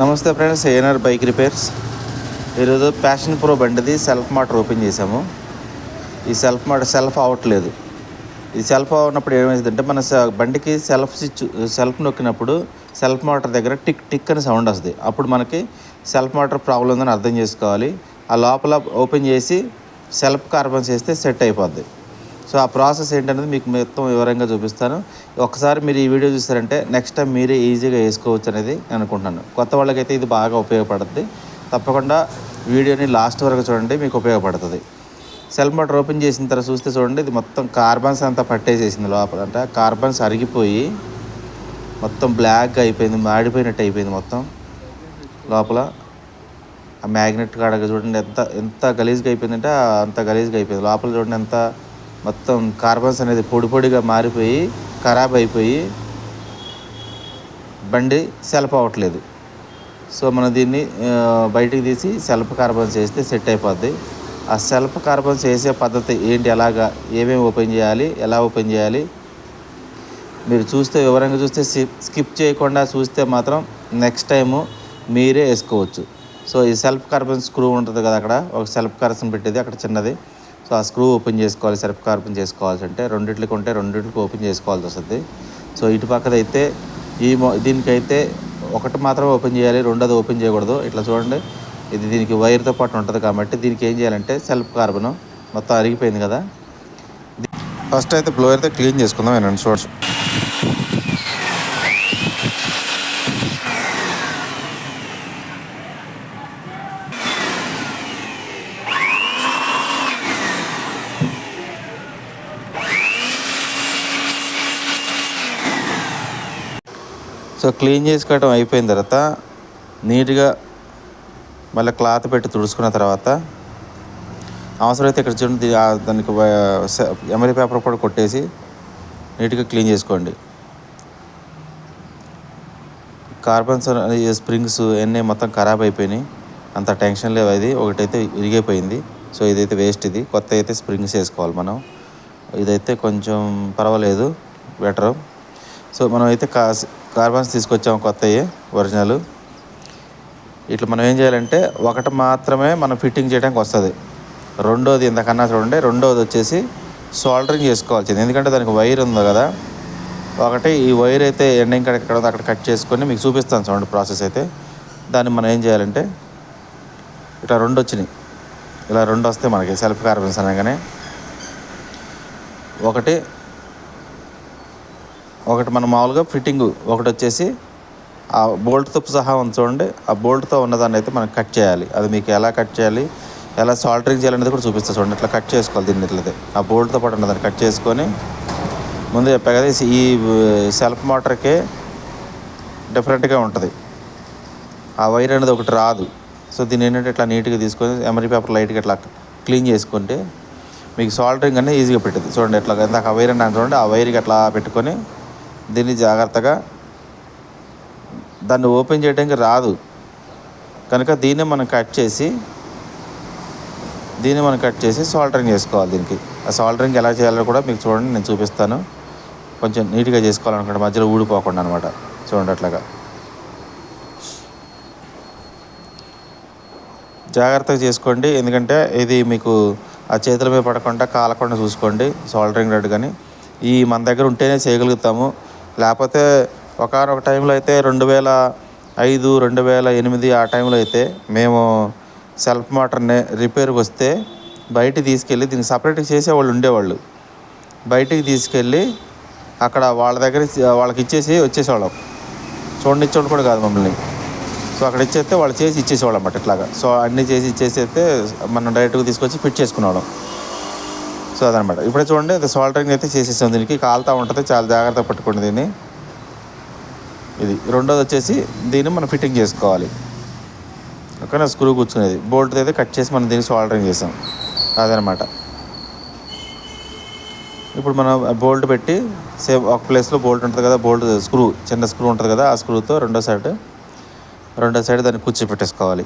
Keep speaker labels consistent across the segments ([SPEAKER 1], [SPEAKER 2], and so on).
[SPEAKER 1] నమస్తే friends ANR bike repairs. ఈరోజు passion pro బండిది సెల్ఫ్ మోటార్ ఓపెన్ చేసాము ఈ సెల్ఫ్ మోటార్ సెల్ఫ్ అవ్వట్లేదు. ఈ సెల్ఫ్ అవునప్పుడు ఏమైందంటే మన బండికి సెల్ఫ్ స్విచ్ సెల్ఫ్ నొక్కినప్పుడు సెల్ఫ్ మోటార్ దగ్గర టిక్ టిక్ అని సౌండ్ వస్తుంది. అప్పుడు మనకి సెల్ఫ్ మోటార్ ప్రాబ్లం ఉందని అర్థం చేసుకోవాలి. ఆ లోపల ఓపెన్ చేసి సెల్ఫ్ కార్బన్ చేస్తే సెట్ అయిపోద్ది. సో ఆ ప్రాసెస్ ఏంటనేది మీకు మొత్తం వివరంగా చూపిస్తాను. ఒకసారి మీరు ఈ వీడియో చూస్తారంటే నెక్స్ట్ టైం మీరే ఈజీగా వేసుకోవచ్చు అనేది నేను అనుకుంటున్నాను. కొత్త వాళ్ళకైతే ఇది బాగా ఉపయోగపడుతుంది తప్పకుండా వీడియోని లాస్ట్ వరకు చూడండి మీకు ఉపయోగపడుతుంది. సెల్ మోటర్ ఓపెన్ చేసిన తర్వాత చూస్తే చూడండి ఇది మొత్తం కార్బన్స్ అంతా పట్టేసేసింది లోపల. అంటే కార్బన్స్ అరిగిపోయి మొత్తం బ్లాక్గా అయిపోయింది మాడిపోయినట్టు అయిపోయింది మొత్తం లోపల. ఆ మ్యాగ్నెట్ కాడ చూడండి ఎంత ఎంత గలీజ్గా అయిపోయిందంటే అంత గలీజ్గా అయిపోయింది. లోపల చూడండి ఎంత మొత్తం కార్బన్స్ అనేది పొడి పొడిగా మారిపోయి ఖరాబ్ అయిపోయి బండి సెల్ఫ్ అవ్వట్లేదు. సో మనం దీన్ని బయటికి తీసి సెల్ఫ్ కార్బన్స్ వేస్తే సెట్ అయిపోద్ది. ఆ సెల్ఫ్ కార్బన్స్ వేసే పద్ధతి ఏంటి? ఎలాగా? ఏమేమి ఓపెన్ చేయాలి? ఎలా ఓపెన్ చేయాలి? మీరు చూస్తే వివరంగా చూస్తే స్కిప్ స్కిప్ చేయకుండా చూస్తే మాత్రం నెక్స్ట్ టైము మీరే వేసుకోవచ్చు. సో ఈ సెల్ఫ్ కార్బన్ స్క్రూ ఉంటుంది కదా అక్కడ? ఒక సెల్ఫ్ కార్బన్ పెట్టేది అక్కడ చిన్నది. సో ఆ స్క్రూ ఓపెన్ చేసుకోవాలి సెల్ఫ్ కార్బన్ చేసుకోవాల్సి అంటే రెండిట్లకి ఉంటే రెండిట్లకి ఓపెన్ చేసుకోవాల్సి వస్తుంది. సో ఇటు పక్కదైతే అయితే ఈ దీనికైతే ఒకటి మాత్రమే ఓపెన్ చేయాలి రెండోది ఓపెన్ చేయకూడదు. ఇట్లా చూడండి ఇది దీనికి వైర్తో పాటు ఉంటుంది కాబట్టి దీనికి ఏం చేయాలంటే సెల్ఫ్ కార్బన్ మొత్తం అరిగిపోయింది కదా. ఫస్ట్ అయితే బ్లోయర్తో క్లీన్ చేసుకుందాం నేను చూడచ్చు. సో క్లీన్ చేసుకోవడం అయిపోయిన తర్వాత నీట్గా మళ్ళీ క్లాత్ పెట్టి తుడుచుకున్న తర్వాత అవసరమైతే ఇక్కడ చూడండి దానికి ఎమరీ పేపర్ కూడా కొట్టేసి నీట్గా క్లీన్ చేసుకోండి. కార్బన్స్ స్ప్రింగ్స్ అన్నీ మొత్తం ఖరాబ్ అయిపోయినాయి. అంత టెన్షన్ లేవు. అది ఒకటైతే ఇరిగిపోయింది. సో ఇదైతే వేస్ట్ ఇది. కొత్త అయితే స్ప్రింగ్స్ వేసుకోవాలి మనం. ఇదైతే కొంచెం పర్వాలేదు. బెటరు. సో మనం అయితే కాసి కార్బన్స్ తీసుకొచ్చాము కొత్తవి ఒరిజినల్. ఇట్లా మనం ఏం చేయాలంటే ఒకటి మాత్రమే మనం ఫిట్టింగ్ చేయడానికి వస్తుంది. రెండోది ఇంతకన్నా చూడండి రెండోది వచ్చేసి సోల్డరింగ్ చేసుకోవాల్సింది. ఎందుకంటే దానికి వైర్ ఉంది కదా. ఒకటి ఈ వైర్ అయితే ఎండింగ్ కాడ ఎక్కడ అక్కడ కట్ చేసుకొని మీకు చూపిస్తాను చూడండి ప్రాసెస్ అయితే. దాన్ని మనం ఏం చేయాలంటే ఇట్లా రెండు వచ్చినాయి. ఇలా రెండు వస్తే మనకి సెల్ఫ్ కార్బన్స్ అనగానే. ఒకటి ఒకటి మనం మామూలుగా ఫిట్టింగ్ ఒకటి వచ్చేసి ఆ బోల్ట్తో సహా ఉంది చూడండి. ఆ బోల్ట్తో ఉన్నదాన్ని అయితే మనం కట్ చేయాలి. అది మీకు ఎలా కట్ చేయాలి ఎలా సాల్టరింగ్ చేయాలనేది కూడా చూపిస్తా చూడండి. ఇట్లా కట్ చేసుకోవాలి దీన్ని ఇట్లయితే ఆ బోల్ట్తో పాటు ఉన్నదాన్ని కట్ చేసుకొని ముందు చెప్పా కదా ఈ సెల్ఫ్ మోటార్కే డిఫరెంట్గా ఉంటుంది. ఆ వైర్ అనేది ఒకటి రాదు. సో దీన్ని ఏంటంటే ఇట్లా నీట్గా తీసుకొని ఎమరీ పేపర్ లైట్గా ఇట్లా క్లీన్ చేసుకుంటే మీకు సాల్టరింగ్ అనేది ఈజీగా పెట్టింది. చూడండి ఇట్లా ఇందాక ఆ వైర్ అన్నాను చూడండి. ఆ వైర్కి అట్లా పెట్టుకొని దీన్ని జాగ్రత్తగా దాన్ని ఓపెన్ చేయడానికి రాదు. కనుక దీన్ని మనం కట్ చేసి దీన్ని మనం కట్ చేసి సాల్టరింగ్ చేసుకోవాలి దీనికి. ఆ సాల్టరింగ్ ఎలా చేయాలో కూడా మీకు చూడండి నేను చూపిస్తాను. కొంచెం నీట్గా చేసుకోవాలనుకుంటే మధ్యలో ఊడిపోకుండా అనమాట చూడండి అట్లాగా. జాగ్రత్తగా చేసుకోండి. ఎందుకంటే ఇది మీకు ఆ చేతుల మీద పడకుండా కాలకుండా చూసుకోండి. సాల్టరింగ్ రెడ్ కానీ ఈ మన దగ్గర ఉంటేనే చేయగలుగుతాము. లేకపోతే ఒకనొక టైంలో అయితే రెండు వేల ఐదు రెండు వేల ఎనిమిది ఆ టైంలో అయితే మేము సెల్ఫ్ మోటార్ని రిపేర్కి వస్తే బయటికి తీసుకెళ్ళి దీనికి సపరేట్గా చేసేవాళ్ళు ఉండేవాళ్ళు. బయటికి తీసుకెళ్ళి అక్కడ వాళ్ళ దగ్గర వాళ్ళకి ఇచ్చేసి వచ్చేసేవాళ్ళం. చూడండి ఇచ్చేవాళ్ళు కూడా కాదు మమ్మల్ని. సో అక్కడ ఇచ్చేస్తే వాళ్ళు చేసి ఇచ్చేసేవాళ్ళు అన్నమాట ఇట్లాగా. సో అన్నీ చేసి ఇచ్చేసేస్తే మనం డైరెక్ట్గా తీసుకొచ్చి ఫిట్ చేసుకునేవాళ్ళం. సో అదనమాట ఇప్పుడే చూడండి అది సాల్టరింగ్ అయితే చేసేసాం దీనికి. కాలుతా ఉంటుంది చాలా జాగ్రత్త పట్టుకోండి దీన్ని. ఇది రెండోది వచ్చేసి దీన్ని మనం ఫిట్టింగ్ చేసుకోవాలి. ఓకేనా స్క్రూ కూర్చునేది. బోల్ట్ అయితే కట్ చేసి మనం దీన్ని సాల్టరింగ్ చేసాం. అదనమాట ఇప్పుడు మనం బోల్ట్ పెట్టి సేమ్ ఒక ప్లేస్లో బోల్ట్ ఉంటుంది కదా బోల్ట్ స్క్రూ చిన్న స్క్రూ ఉంటుంది కదా ఆ స్క్రూతో రెండో సైడ్ రెండో సైడ్ దాన్ని కూర్చోపెట్టేసుకోవాలి.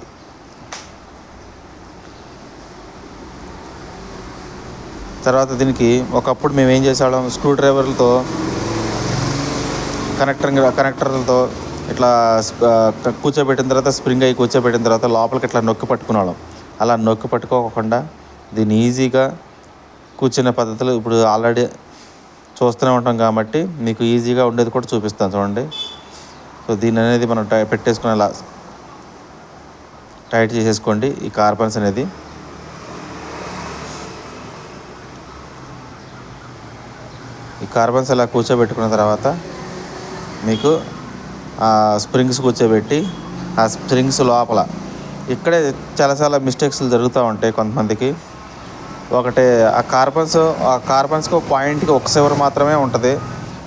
[SPEAKER 1] తర్వాత దీనికి ఒకప్పుడు మేము ఏం చేసేవాళ్ళం? స్క్రూ డ్రైవర్లతో కనెక్టర్ కనెక్టర్లతో ఇట్లా కూర్చోబెట్టిన తర్వాత స్ప్రింగ్ అయ్యి కూర్చోబెట్టిన తర్వాత లోపలికి ఇట్లా నొక్కి పట్టుకునేవాళ్ళం. అలా నొక్కి పట్టుకోకుండా దీన్ని ఈజీగా కూర్చునే పద్ధతులు ఇప్పుడు ఆల్రెడీ చూస్తూనే ఉంటాం కాబట్టి మీకు ఈజీగా ఉండేది కూడా చూపిస్తాను చూడండి. సో దీని అనేది మనం టై పెట్టేసుకుని అలా టైట్ చేసేసుకోండి ఈ కార్బన్స్ అనేది. ఈ కార్బన్స్ అలా కూర్చోబెట్టుకున్న తర్వాత మీకు ఆ స్ప్రింగ్స్ కూర్చోబెట్టి ఆ స్ప్రింగ్స్ లోపల ఇక్కడే చాలా చాలా మిస్టేక్స్ జరుగుతూ ఉంటాయి కొంతమందికి. ఒకటి ఆ కార్బన్స్ ఆ కార్బన్స్కి ఒక పాయింట్కి ఒక చివర మాత్రమే ఉంటుంది.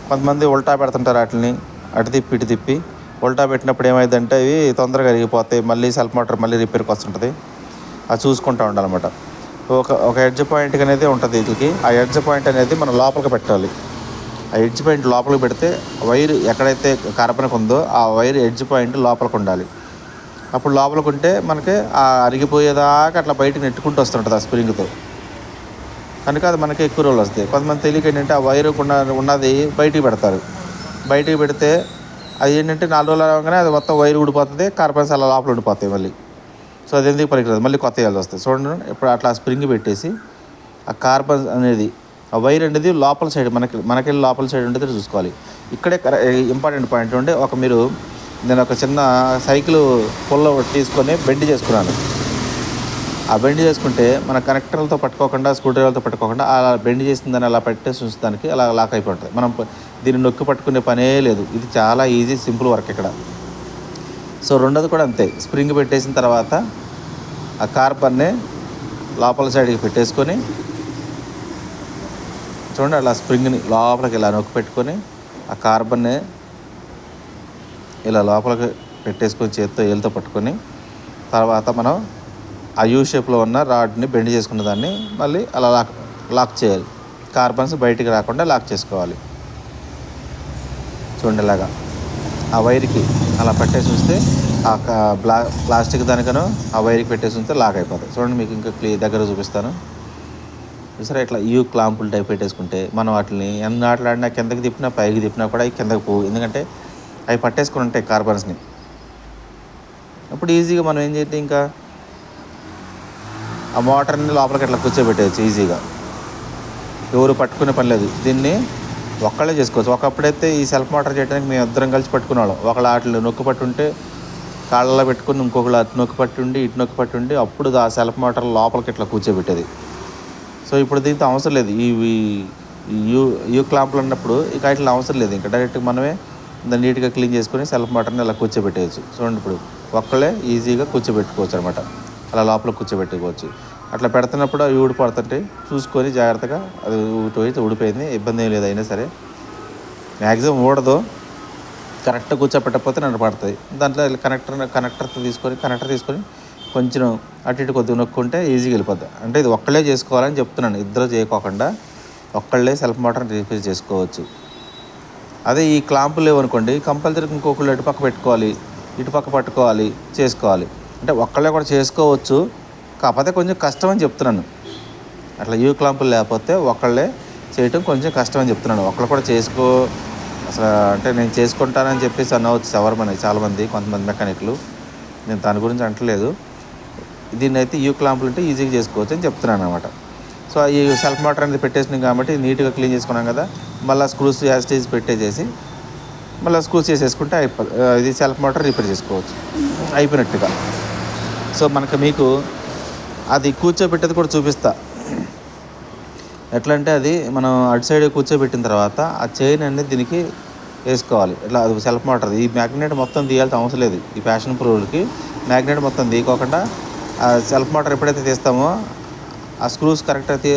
[SPEAKER 1] కొంతమంది ఉల్టా పెడుతుంటారు వాటిని అటు తిప్పి ఇటు తిప్పి. ఉల్టా పెట్టినప్పుడు ఏమైందంటే ఇవి తొందరగా అరిగిపోతాయి మళ్ళీ సెల్ఫ్ మోటార్ మళ్ళీ రిపేర్కి వస్తుంటుంది. అది చూసుకుంటూ ఉండాలన్నమాట. ఒక ఒక ఎడ్జ్ పాయింట్ అనేది ఉంటుంది వీటికి ఆ ఎడ్జ్ పాయింట్ అనేది మనం లోపలికి పెట్టాలి. ఆ ఎడ్జ్ పాయింట్ లోపలికి పెడితే వైర్ ఎక్కడైతే కరపనకు ఉందో ఆ వైర్ ఎడ్జ్ పాయింట్ లోపలికి ఉండాలి. అప్పుడు లోపలికి ఉంటే మనకి ఆ అరిగిపోయేదాకా అట్లా బయటకు నెట్టుకుంటూ వస్తుంటుంది ఆ స్ప్రింగ్తో కనుక అది మనకి ఎక్కువ రోజులు వస్తాయి కొంతమంది తెలియక ఏంటంటే ఆ వైర్ ఉన్న ఉన్నది బయటికి పెడతారు. బయటికి పెడితే అది ఏంటంటే నాలుగు రోజులు అవగానే అది మొత్తం వైర్ ఊడిపోతుంది కార్బన్స్ అలా లోపల ఉండిపోతాయి మళ్ళీ. సో అది ఎందుకు పనికిరాదు? మళ్ళీ కొత్త వేయాల్సి వస్తాయి. చూడండి ఇప్పుడు అట్లా స్ప్రింగ్ పెట్టేసి ఆ కార్బన్ అనేది ఆ వైర్ అనేది లోపల సైడ్ మనకి మనకెళ్ళి లోపల సైడ్ ఉండేది చూసుకోవాలి. ఇక్కడే ఇంపార్టెంట్ పాయింట్ ఉండే ఒక మీరు నేను ఒక చిన్న సైకిల్ పుల్ల తీసుకొని బెండ్ చేసుకున్నాను. ఆ బెండ్ చేసుకుంటే మన కనెక్టర్లతో పట్టుకోకుండా స్క్రూ డ్రైవర్తో పట్టుకోకుండా అలా బెండ్ చేసిందని అలా పెట్టేసి ఉంచడానికి అలా లాక్ అయిపోతుంది మనం దీన్ని నొక్కి పట్టుకునే పనే లేదు. ఇది చాలా ఈజీ సింపుల్ వర్క్ ఇక్కడ. సో రెండోది కూడా అంతే. స్ప్రింగ్ పెట్టేసిన తర్వాత ఆ కార్బన్ని లోపల సైడ్కి పెట్టేసుకొని చూడండి అలా స్ప్రింగ్ని లోపలికి ఇలా నొక్కి పెట్టుకొని ఆ కార్బన్ని ఇలా లోపలికి పెట్టేసుకొని చేత్తో ఏళ్ళతో పట్టుకొని తర్వాత మనం ఆ యూ షేప్లో ఉన్న రాడ్ని బెండ్ చేసుకున్న దాన్ని మళ్ళీ అలా లాక్ లాక్ చేయాలి. కార్బన్స్ బయటికి రాకుండా లాక్ చేసుకోవాలి. చూడండి ఇలాగా. ఆ వైర్కి అలా పెట్టేసి ఉంచితే ఆ బ్లా ప్లాస్టిక్ దానికను ఆ వైర్కి పెట్టేసి ఉంటే లాక్ అయిపోతుంది చూడండి మీకు ఇంకా క్లీ దగ్గర చూపిస్తాను. సరే ఇట్లా యూ క్లాంపులు టైప్ పెట్టేసుకుంటే మనం వాటిని ఎన్ని ఆటలాడినా కిందకి తిప్పినా పైకి తిప్పినా కూడా అవి కిందకి పోవు. ఎందుకంటే అవి పట్టేసుకుని ఉంటాయి కార్బన్స్ని. అప్పుడు ఈజీగా మనం ఏం చేస్తే ఇంకా? ఆ మోటార్ని లోపలికి అట్లా కూర్చోబెట్టేయచ్చు ఈజీగా. ఎవరు పట్టుకునే పని లేదు. దీన్ని ఒక్కళ్ళే చేసుకోవచ్చు. ఒకప్పుడైతే ఈ సెల్ఫ్ మోటార్ చేయడానికి మేము ఇద్దరం కలిసి పట్టుకునేవాళ్ళం. ఒకళ్ళ ఆటలు నొక్కి పట్టుంటే కాళ్ళలో పెట్టుకుని ఇంకొకళ్ళు అటు నొక్కి పట్టుండి ఇటు నొక్కి పట్టుండి అప్పుడు ఆ సెల్ఫ్ మోటార్ లోపలికి ఇట్లా కూర్చోబెట్టేది. సో ఇప్పుడు దీంతో అవసరం లేదు. ఈ యూ యూ క్లాంపులు ఉన్నప్పుడు ఇక ఇట్లా అవసరం లేదు. ఇంకా డైరెక్ట్గా మనమే దాన్ని నీట్గా క్లీన్ చేసుకొని సెల్ఫ్ మోటార్ని అలా కూర్చోబెట్టేయచ్చు. చూడండి ఇప్పుడు ఒక్కళ్ళే ఈజీగా కూర్చోబెట్టుకోవచ్చు అనమాట అలా లోపల కూర్చోబెట్టుకోవచ్చు. అట్లా పెడుతున్నప్పుడు అవి ఊడిపడుతుంటే చూసుకొని జాగ్రత్తగా అది ఊడిపోయితే అయితే ఊడిపోయింది. ఇబ్బంది ఏం లేదు అయినా సరే. మ్యాక్సిమం ఊడదు. కరెక్ట్ కూర్చోపెట్టకపోతే నన్ను పడుతుంది. దాంట్లో కనెక్టర్ కనెక్టర్తో తీసుకొని కనెక్టర్ తీసుకొని కొంచెం అటు ఇటు కొద్దిగా నొక్కుంటే ఈజీగా వెళ్ళిపోద్ది. అంటే ఇది ఒక్కళ్ళే చేసుకోవాలని చెప్తున్నాను. ఇద్దరు చేయకోకుండా ఒక్కళ్ళే సెల్ఫ్ మోటార్ రిపేర్ చేసుకోవచ్చు. అదే ఈ క్లాంపులు లేవనుకోండి కంపల్సరీ ఇంకొకళ్ళు ఇటు పక్క పెట్టుకోవాలి. ఇటు పక్క పట్టుకోవాలి. చేసుకోవాలి. అంటే ఒక్కళ్ళే కూడా చేసుకోవచ్చు. కాకపోతే కొంచెం కష్టం అని చెప్తున్నాను. అట్లా యూ క్లాంపులు లేకపోతే ఒకళ్ళే చేయటం కొంచెం కష్టం అని చెప్తున్నాను. ఒకళ్ళు కూడా చేసుకో అసలు అంటే నేను చేసుకుంటానని చెప్పేసి అనవచ్చు ఎవరమని చాలామంది కొంతమంది మెకానిక్లు. నేను దాని గురించి అంటలేదు. దీన్ని అయితే యూ క్లాంపులు అంటే ఈజీగా చేసుకోవచ్చు అని చెప్తున్నాను అనమాట సో ఈ సెల్ఫ్ మోటార్ అనేది పెట్టేసినాం కాబట్టి నీట్గా క్లీన్ చేసుకున్నాం కదా మళ్ళీ స్క్రూస్ యాస్టేజ్ పెట్టేసేసి మళ్ళీ స్క్రూస్ చేసేసుకుంటే అయిపో ఇది సెల్ఫ్ మోటార్ రిపేర్ చేసుకోవచ్చు. అయిపోయినట్టుగా. సో మనకు మీకు అది కూర్చోబెట్టేది కూడా చూపిస్తా. ఎట్లా అంటే అది మనం అటు సైడ్ కూర్చోబెట్టిన తర్వాత ఆ చైన్ అనేది దీనికి వేసుకోవాలి. ఇట్లా అది సెల్ఫ్ మోటార్ ఈ మ్యాగ్నెట్ మొత్తం తీయాల్సిన అవసరం లేదు. ఈ ఫ్యాషన్ ప్రూవ్కి మ్యాగ్నెట్ మొత్తం తీయకోకుండా ఆ సెల్ఫ్ మోటార్ ఎప్పుడైతే తీస్తామో ఆ స్క్రూస్ కరెక్ట్ అయితే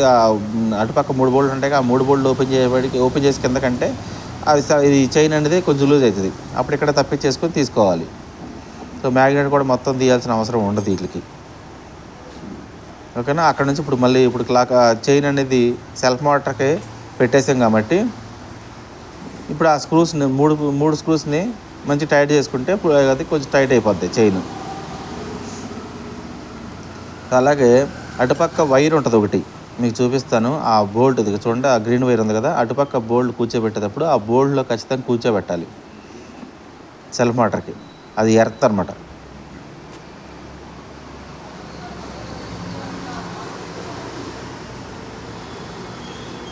[SPEAKER 1] అటుపక్క మూడు బోల్డ్ ఉంటాయి ఆ మూడు బోల్డ్ ఓపెన్ చేయబడికి ఓపెన్ చేసి కిందకంటే అది ఈ ఇది చైన్ అనేది కొంచెం లూజ్ అవుతుంది. అప్పుడు ఇక్కడ తప్పించేసుకొని తీసుకోవాలి. సో మ్యాగ్నెట్ కూడా మొత్తం తీయాల్సిన అవసరం ఉండదు వీటికి. ఓకేనా? అక్కడ నుంచి ఇప్పుడు మళ్ళీ ఇప్పుడు క్లాక్ చైన్ అనేది సెల్ఫ్ మోటార్కి పెట్టేసాం కాబట్టి ఇప్పుడు ఆ స్క్రూస్ని మూడు మూడు స్క్రూస్ని మంచి టైట్ చేసుకుంటే అది కొంచెం టైట్ అయిపోద్ది చైన్. అలాగే అటుపక్క వైర్ ఉంటుంది ఒకటి మీకు చూపిస్తాను. ఆ బోల్ట్ ఇది చూడండి ఆ గ్రీన్ వైర్ ఉంది కదా అటుపక్క బోల్డ్ కూర్చోబెట్టేటప్పుడు ఆ బోల్డ్లో ఖచ్చితంగా కూర్చోబెట్టాలి సెల్ఫ్ మోటార్కి. అది ఎర్త్ అనమాట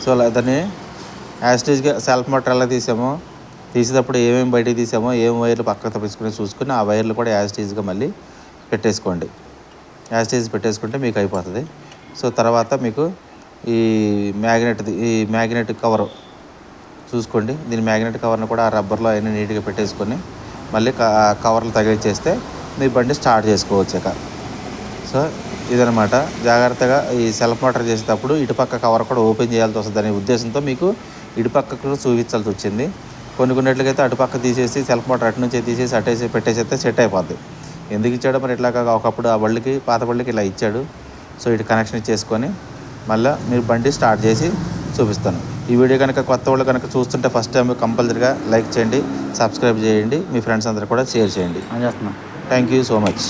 [SPEAKER 1] సో దాన్ని యాస్టేజ్గా సెల్ఫ్ మోటర్ ఎలా తీసామో తీసేటప్పుడు ఏమేమి బయటికి తీసామో ఏం వైర్లు పక్కకు తప్పించుకుని చూసుకుని ఆ వైర్లు కూడా యాస్టేజ్గా మళ్ళీ పెట్టేసుకోండి. యాస్టేజ్ పెట్టేసుకుంటే మీకు అయిపోతుంది. సో తర్వాత మీకు ఈ మ్యాగ్నెట్ ఈ మ్యాగ్నెట్ కవర్ చూసుకోండి. దీని మ్యాగ్నెట్ కవర్ని కూడా ఆ రబ్బర్లో అయినా నీట్గా పెట్టేసుకొని మళ్ళీ కవర్లు తగిలిచ్చేస్తే మీ బండి స్టార్ట్ చేసుకోవచ్చు ఇక. సో ఇదనమాట జాగ్రత్తగా ఈ సెల్ఫ్ మోటార్ చేసేటప్పుడు ఇటుపక్క కవర్ కూడా ఓపెన్ చేయాల్సి వస్తుంది అనే ఉద్దేశంతో మీకు ఇటుపక్కకు చూపించాల్సి వచ్చింది. కొన్ని కొన్నిట్లకైతే అటుపక్క తీసేసి సెల్ఫ్ మోటార్ అటు నుంచి తీసేసి అటేసి పెట్టేసేస్తే సెట్ అయిపోద్ది. ఎందుకు ఇచ్చాడో మరి ఇట్లాగా ఒకప్పుడు ఆ బళ్ళకి పాత బళ్ళకి ఇలా ఇచ్చాడు. సో ఇటు కనెక్షన్ ఇచ్చేసుకొని మళ్ళీ మీరు బండి స్టార్ట్ చేసి చూపిస్తాను. ఈ వీడియో కనుక కొత్త వాళ్ళు కనుక చూస్తుంటే ఫస్ట్ టైం కంపల్సరీగా లైక్ చేయండి సబ్స్క్రైబ్ చేయండి మీ ఫ్రెండ్స్ అందరూ కూడా షేర్ చేయండి. Thank you so much.